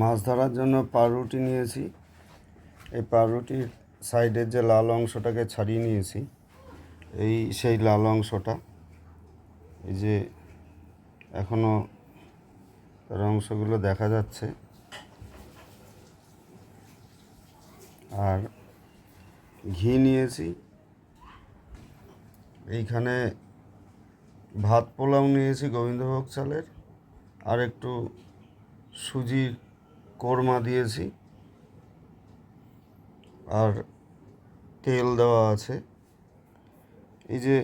মাছ ধরার জন্য পাউরুটি নিয়েছি। এই পাউরুটির সাইডের যে লাল অংশটাকে ছাড়িয়ে নিয়েছি, এই সেই লাল অংশটা, এই যে এখনও তার অংশগুলো দেখা যাচ্ছে। আর ঘি নিয়েছি। এইখানে ভাত পোলাও নিয়েছি গোবিন্দভোগ চালের, আর একটু সুজির কোরমা দিয়েছি। আর তেল দেওয়া আছে। এই যে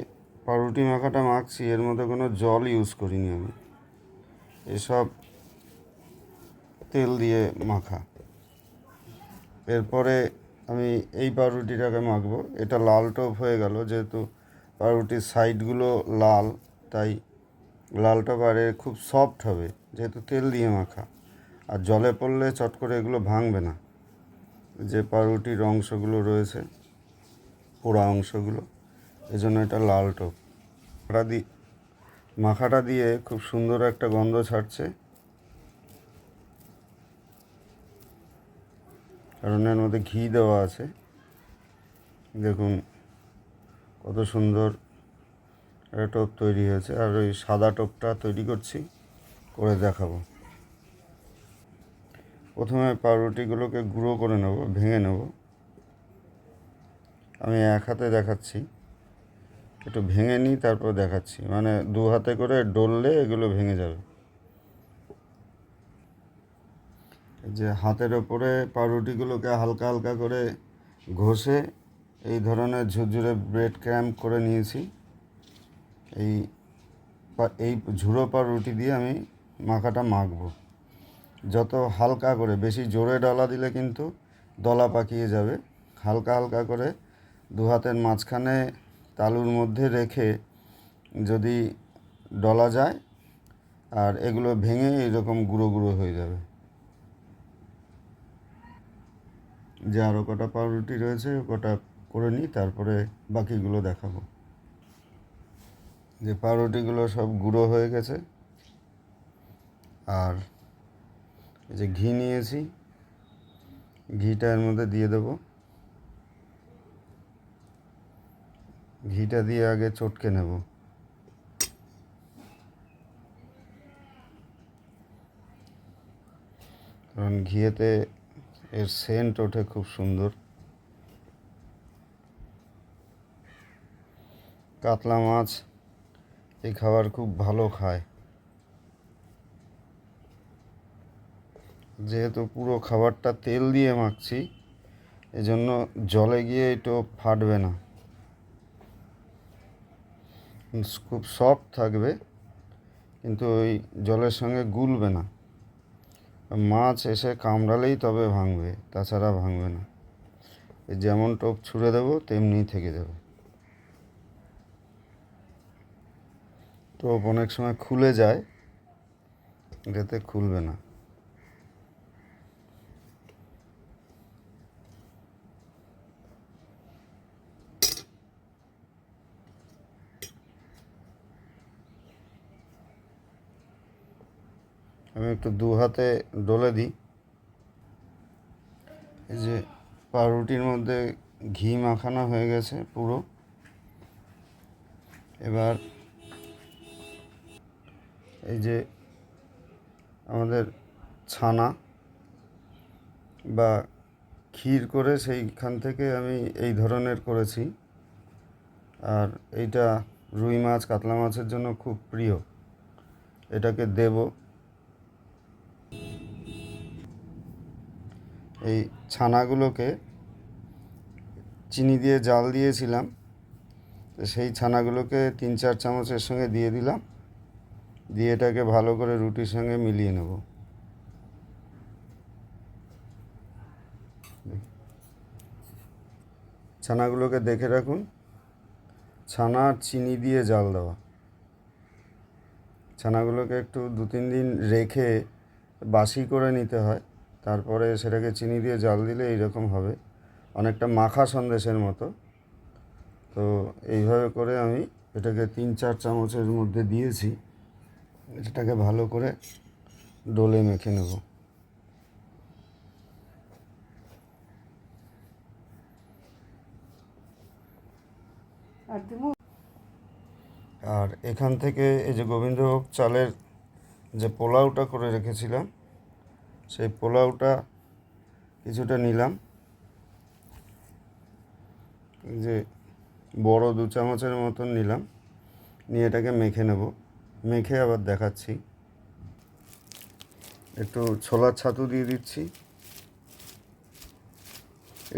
পাউরুটি মাখাটা মাখছি, এর মধ্যে কোনো জল ইউজ করিনি আমি। এসব তেল দিয়ে মাখা। এরপরে আমি এই পাউরুটিটাকে মাখবো। এটা লাল টপ হয়ে গেল, যেহেতু পাউরুটির সাইডগুলো লাল, তাই লাল টপ আর খুব সফট হবে, যেহেতু তেল দিয়ে মাখা। আর জলে পড়লে চট করে এগুলো ভাঙবে না। যে পাউরুটির অংশগুলো রয়েছে, পোড়া অংশগুলো, এজন্য এটা লাল টপ। মাখাটা দি, মাখাটা দিয়ে খুব সুন্দর একটা গন্ধ ছাড়ছে। কারণ এর মধ্যে ঘি দেওয়া আছে। দেখুন, কত সুন্দর একটা টোপ তৈরি হয়েছে। আর ওই সাদা টোপটা তৈরি করছি, করে দেখাবো। প্রথমে পাউরুটিগুলোকে গুঁড়ো করে নেব, ভেঙে নেব। আমি এক হাতে দেখাচ্ছি। একটু ভেঙে নিই, তারপর দেখাচ্ছি। মানে দু হাতে করে ডললে এগুলো ভেঙে যাবে। যে হাতের ওপরে পাউরুটিগুলোকে হালকা হালকা করে ঘষে এই ধরনের ঝুরঝুরে ব্রেড ক্র্যাম্প করে নিয়েছি। এই এই ঝুড়ো পাউরুটি দিয়ে আমি মাখাটা মাখবো। যত হালকা করে, বেশি জোরে ডলা দিলে কিন্তু দলা পাকিয়ে যাবে। হালকা হালকা করে দু হাতের মাঝখানে তালুর মধ্যে রেখে যদি ডলা যায়, আর এগুলো ভেঙে এরকম গুঁড়ো গুঁড়ো হয়ে যাবে। যে আরও কটা পাউরুটি রয়েছে, কটা করে নিই, তারপরে বাকিগুলো দেখাবো। যে পাউরুটিগুলো সব গুঁড়ো হয়ে গেছে, আর এই যে ঘি নিয়েছি, ঘিটা এর মধ্যে দিয়ে দেব। ঘিটা দিয়ে আগে চটকে নেব। কারণ ঘিয়েতে এর সেন্ট ওঠে খুব সুন্দর। কাতলা মাছ এই খাবার খুব ভালো খায়। যেহেতু পুরো খাবারটা তেল দিয়ে মাখছি, এজন্য জলে গিয়ে একটু ফাটবে না। খুব সফট থাকবে, কিন্তু ওই জলের সঙ্গে গুলবে না। মাছ এসে কামড়ালেই তবে ভাঙবে, তাছাড়া ভাঙবে না। যেমন টোপ ছুঁড়ে দেবো, তেমনি থেকে যাবে। টোপ অনেক সময় খুলে যায়, এটাতে খুলবে না। আমি একটু দু হাতে ডলে দিই। এই যে পাউরুটির মধ্যে ঘি মাখানো হয়ে গেছে পুরো। এবার এই যে আমাদের ছানা বা ক্ষীর করে সেইখান থেকে আমি এই ধরনের করেছি। আর এইটা রুই মাছ, কাতলা মাছের জন্য খুব প্রিয়। এটাকে দেবো। এই ছানাগুলোকে চিনি দিয়ে জাল দিয়েছিলাম। সেই ছানাগুলোকে তিন চার চামচের সঙ্গে দিয়ে দিলাম। দিয়ে এটাকে ভালো করে রুটির সঙ্গে মিলিয়ে নেব। ছানাগুলোকে দেখে রাখুন, ছানা চিনি দিয়ে জাল দেওয়া। ছানাগুলোকে একটু দু তিন দিন রেখে বাসি করে নিতে হয়। তারপরে সেটাকে চিনি দিয়ে জল দিলে এইরকম হবে। অনেকটা মাখা সন্দেশের মতো। তো এইভাবে করে আমি এটাকে তিন চার চামচের মধ্যে দিয়েছি। এটাকে ভালো করে ডোলে মেখে নেব। আর এখান থেকে এই যে গোবিন্দভোগ চালের যে পোলাওটা করে রেখেছিলাম সেই পোলাওটা কিছুটা নিলাম। যে বড় দু চামচের মতন নিলাম। নিয়ে এটাকে মেখে নেব। মেখে আবার দেখাচ্ছি। একটু ছোলার ছাতু দিয়ে দিচ্ছি।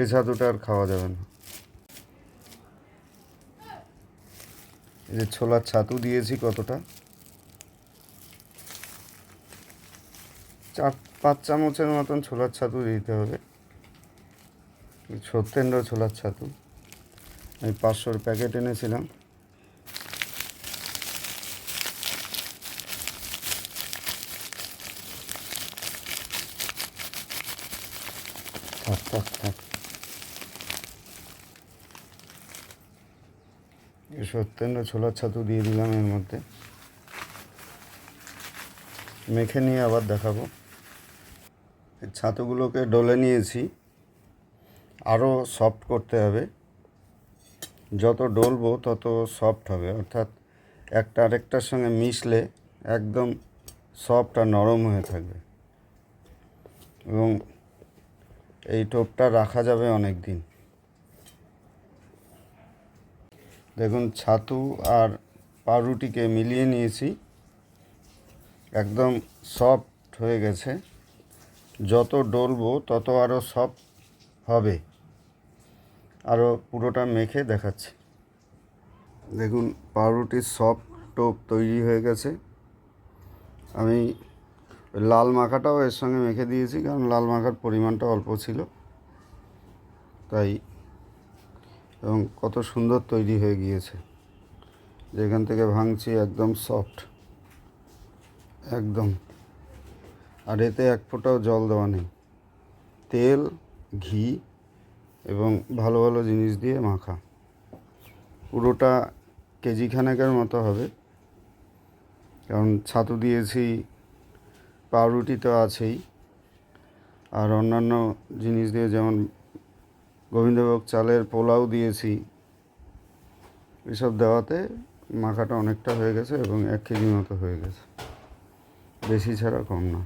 এই ছাতুটা আর খাওয়া যাবে না। এই যে ছোলার ছাতু দিয়েছি কতটা? চার পাঁচ চামচের মতন ছোলার ছাতু দিতে হবে। সত্যেন্দ্র ছোলার ছাতু। আমি পাঁচশোর প্যাকেট এনেছিলাম। থাক সত্যেন্দ্র ছোলার ছাতু দিয়ে দিলাম এর মধ্যে। মেখে নিয়ে আবার দেখাবো। ছাতুগুলোকে ডলে নিয়েছি। আরও সফট করতে হবে। যত ডলবো তত সফট হবে। অর্থাৎ একটা আরেকটার সঙ্গে মিশলে একদম সফট আর নরম হয়ে থাকবে। এবং এই টোপটা রাখা যাবে অনেক দিন দেখুন, ছাতু আর পাউরুটিকে মিলিয়ে নিয়েছি। একদম সফট হয়ে গেছে। যত ডলবো, তত আরও সফট হবে। আরও পুরোটা মেখে দেখাচ্ছি। দেখুন, পাউরুটির সফট টোপ তৈরি হয়ে গেছে। আমি লাল মাখাটাও এর সঙ্গে মেখে দিয়েছি, কারণ লাল মাখার পরিমাণটা অল্প ছিল। তাই, এবং কত সুন্দর তৈরি হয়ে গিয়েছে। যেখান থেকে ভাঙছি, একদম সফট। একদম। আর এতে এক ফোঁটাও জল দেওয়া নেই। তেল, ঘি এবং ভালো ভালো জিনিস দিয়ে মাখা। পুরোটা কেজি খানেকের মতো হবে। কারণ ছাতু দিয়েছি, পাউরুটি তো আছেই। আর অন্যান্য জিনিস দিয়ে যেমন গোবিন্দভোগ চালের পোলাও দিয়েছি, এসব দেওয়াতে মাখাটা অনেকটা হয়ে গেছে এবং এক কেজি মতো হয়ে গেছে। বেশি ছাড়া কম না।